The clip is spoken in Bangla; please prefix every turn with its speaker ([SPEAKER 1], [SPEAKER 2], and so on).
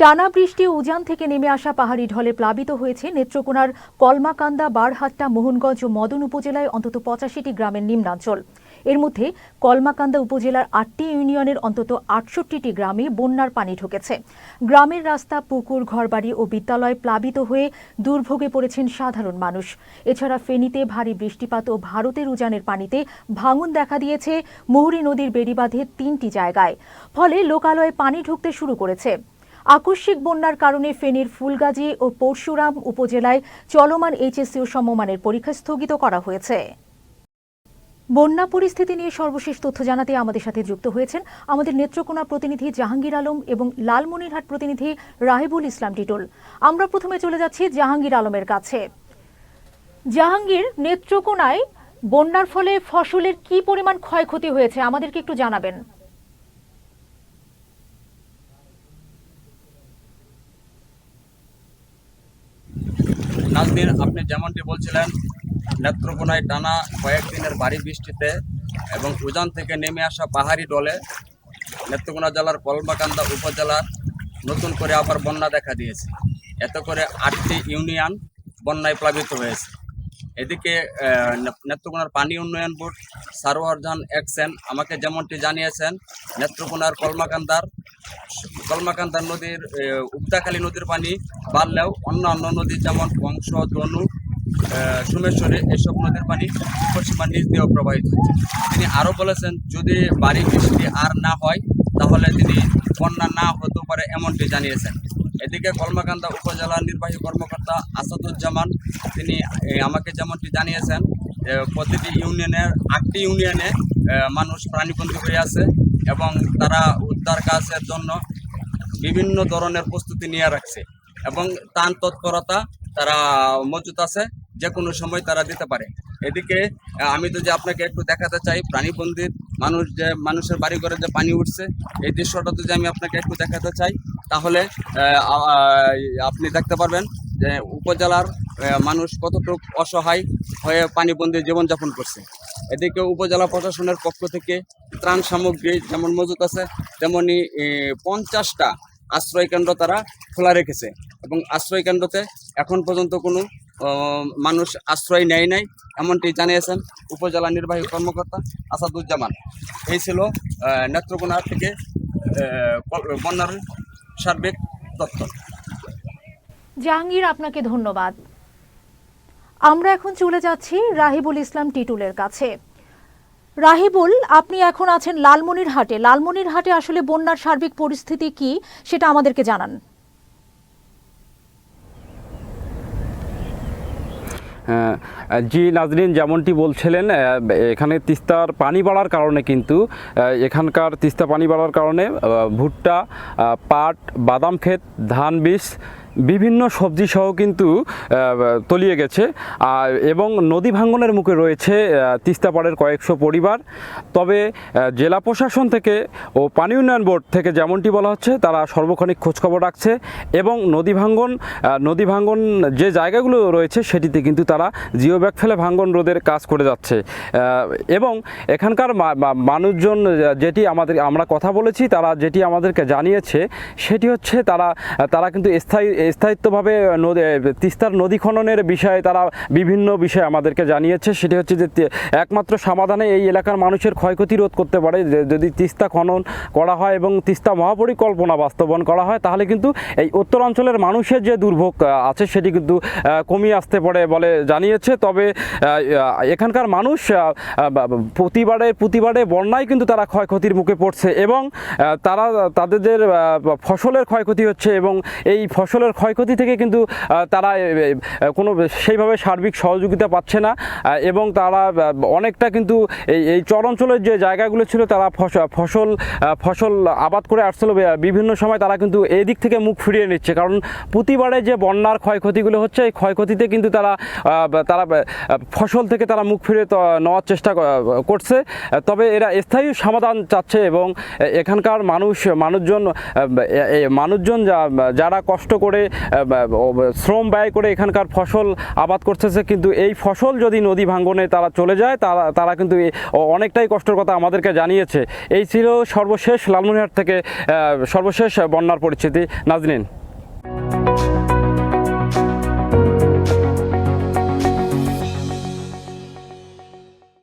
[SPEAKER 1] টানা বৃষ্টি উজান থেকে নেমে আসা পাহাড়ি ঢলে প্লাবিত হয়েছে নেত্রকোনার কলমাকান্দা, বারহাট্টা, মোহনগঞ্জ ও মদন উপজেলায় অন্তত পঁচাশিটি গ্রামের নিম্নাঞ্চল। এর মধ্যে কলমাকান্দা উপজেলার আটটি ইউনিয়নের অন্তত আটষট্টিটি গ্রামে বন্যার পানি ঢুকেছে। গ্রামের রাস্তা, পুকুর, ঘরবাড়ি ও বিদ্যালয় প্লাবিত হয়ে দুর্ভোগে পড়েছেন সাধারণ মানুষ। এছাড়া ফেনীতে ভারী বৃষ্টিপাত ও ভারতের উজানের পানিতে ভাঙন দেখা দিয়েছে। মুহুরী নদীর বেড়িবাঁধে তিনটি জায়গায়। ফলে লোকালয়ে পানি ঢুকতে শুরু করেছে। আকস্মিক বন্যার কারণে ফেনীর ফুলগাজী ও পরশুরাম উপজেলায় চলমান এইচএসসি ও সমমানের পরীক্ষা স্থগিত করা হয়েছে। বন্যা পরিস্থিতি নিয়ে সর্বশেষ তথ্য জানাতে আমাদের সাথে যুক্ত হয়েছেন আমাদের নেত্রকোনা প্রতিনিধি জাহাঙ্গীর আলম এবং লালমনিরহাট প্রতিনিধি রাহিবুল ইসলাম টিটল। আমরা প্রথমে চলে যাচ্ছি জাহাঙ্গীর আলমের কাছে। জাহাঙ্গীর, নেত্রকোনায় বন্যার ফলে ফসলের কি পরিমাণ ক্ষয়ক্ষতি হয়েছে আমাদেরকে একটু জানাবেন।
[SPEAKER 2] নাজদিন আপনি যেমনটি বলছিলেন, নেত্রকোনায় টানা কয়েকদিনের ভারী বৃষ্টিতে এবং উজান থেকে নেমে আসা পাহাড়ি ডলে নেত্রকোনা জেলার কলমাকান্দা উপজেলার নতুন করে আবার বন্যা দেখা দিয়েছে। এত করে আটটি ইউনিয়ন বন্যায় প্লাবিত হয়েছে। এদিকে নেত্রকোনার পানি উন্নয়ন বোর্ড, সারোয়ার জাহান একসেন আমাকে যেমনটি জানিয়েছেন, নেত্রকোনার কলমাকান্দার কলমাকান্দার নদীর উপদাখালী নদীর পানি বাড়লেও অন্যান্য নদী যেমন বংশ দনু সোমেশ্বরী এসব নদীর পানি পশ্চিমা নিচ দিয়েও প্রবাহিত হচ্ছে। তিনি আরও বলেছেন, যদি বাড়ি বৃষ্টি আর না হয়, তাহলে তিনি বন্যা না হতে পারে এমনটি জানিয়েছেন। এদিকে কলমাকান্দা উপজেলা নির্বাহী কর্মকর্তা আসাদুজ্জামান, তিনি আমাকে যেমনটি জানিয়েছেন প্রতিটি ইউনিয়নের, আটটি ইউনিয়নে মানুষ প্রাণীবন্দী হয়ে আছে এবং তারা উদ্ধার কাজের জন্য বিভিন্ন ধরনের প্রস্তুতি নিয়ে রাখছে এবং তান তৎপরতা তারা মজুত আছে যে কোনো সময় তারা দিতে পারে। এদিকে আমি যদি আপনাকে একটু দেখাতে চাই প্রাণীবন্দির মানুষ যে, মানুষের বাড়ি ঘরে যে পানি উঠছে, এই দৃশ্যটা যদি আমি আপনাকে একটু দেখাতে চাই, তাহলে আপনি দেখতে পারবেন যে উপজেলার মানুষ কতটুকু অসহায় হয়ে পানিবন্দি জীবনযাপন করছে। এদিকে উপজেলা প্রশাসনের পক্ষ থেকে ত্রাণ সামগ্রী যেমন মজুত আছে, তেমনি পঞ্চাশটা আশ্রয় কেন্দ্র তারা খোলা রেখেছে এবং আশ্রয় কেন্দ্রতে এখন পর্যন্ত কোনো মানুষ আশ্রয় নেয় নাই, এমনটি জানিয়েছেন উপজেলা নির্বাহী কর্মকর্তা আসাদুজ্জামান। এই ছিল নেত্রকোনা থেকে বন্যার সার্বিক তথ্য।
[SPEAKER 1] জাহাঙ্গীর, আপনাকে ধন্যবাদ। আমরা এখন চলে যাচ্ছি রাহিবুল ইসলাম টিটুলের কাছে। রাহিবুল আপনি এখন আছেন লালমনিরহাটে। লালমনিরহাটে আসলে বন্যার সার্বিক পরিস্থিতি কি সেটা আমাদেরকে জানান।
[SPEAKER 3] হ্যাঁ, জি নাজরিন যেমনটি বলছিলেন এখানে তিস্তার পানি বাড়ার কারণে কিন্তু এখানকার তিস্তা পানি বাড়ার কারণে ভুট্টা পাট বাদাম ক্ষেত ধান বীজ বিভিন্ন সবজি সহ কিন্তু তলিয়ে গেছে। এবং নদী ভাঙ্গনের মুখে রয়েছে আহ, তিস্তা পাড়ের কয়েকশো পরিবার। তবে জেলা প্রশাসন থেকে ও পানি উন্নয়ন বোর্ড থেকে যেমনটি বলা হচ্ছে তারা সর্বক্ষণিক খোঁজখবর রাখছে এবং নদী ভাঙ্গন নদী ভাঙ্গন যে জায়গাগুলো রয়েছে সেটিতে কিন্তু তারা জিও ব্যাগ ফেলে ভাঙ্গন রোধের কাজ করে যাচ্ছে। এবং এখানকার মানুষজন যেটি আমাদের আমরা কথা বলেছি তারা যেটি আমাদেরকে জানিয়েছে সেটি হচ্ছে তারা তারা কিন্তু স্থায়ী স্থায়িত্বভাবে নদী তিস্তার নদী খননের বিষয়ে তারা বিভিন্ন বিষয়ে আমাদেরকে জানিয়েছে। সেটি হচ্ছে যে একমাত্র সমাধানে এই এলাকার মানুষের ক্ষয়ক্ষতি রোধ করতে পারে। যদি তিস্তা খনন করা হয় এবং তিস্তা মহাপরিকল্পনা বাস্তবায়ন করা হয়, তাহলে কিন্তু এই উত্তর অঞ্চলের মানুষের যে দুর্ভোগ আছে সেটি কিন্তু কমিয়ে আসতে পারে বলে জানিয়েছে। তবে এখানকার মানুষ প্রতিবারে প্রতিবারে বন্যায় কিন্তু তারা ক্ষয়ক্ষতির মুখে পড়ছে এবং তারা, তাদের ফসলের ক্ষয়ক্ষতি হচ্ছে এবং এই ফসলের ক্ষয়ক্ষতি থেকে কিন্তু তারা কোনো সেইভাবে সার্বিক সহযোগিতা পাচ্ছে না এবং তারা অনেকটা কিন্তু এই এই চর অঞ্চলের যে জায়গাগুলো ছিল, তারা ফসল ফসল আবাদ করে আসছিল বিভিন্ন সময় তারা কিন্তু এই দিক থেকে মুখ ফিরিয়ে নিচ্ছে। কারণ প্রতিবারে যে বন্যার ক্ষয়ক্ষতিগুলো হচ্ছে, এই ক্ষয়ক্ষতিতে কিন্তু তারা তারা ফসল থেকে তারা মুখ ফিরে নেওয়ার চেষ্টা করছে। তবে এরা স্থায়ী সমাধান চাচ্ছে এবং এখানকার মানুষ, মানুষজন মানুষজন যারা কষ্ট করে শ্রম ব্যয় করে এখানকার ফসল আবাদ করতেছে, কিন্তু এই ফসল যদি নদী ভাঙ্গনে তারা চলে যায়, তারা তারা কিন্তু অনেকটাই কষ্টের কথা আমাদেরকে জানিয়েছে। এই ছিল সর্বশেষ লালমনিরহাট থেকে সর্বশেষ বন্যার পরিস্থিতি। নাজনীন।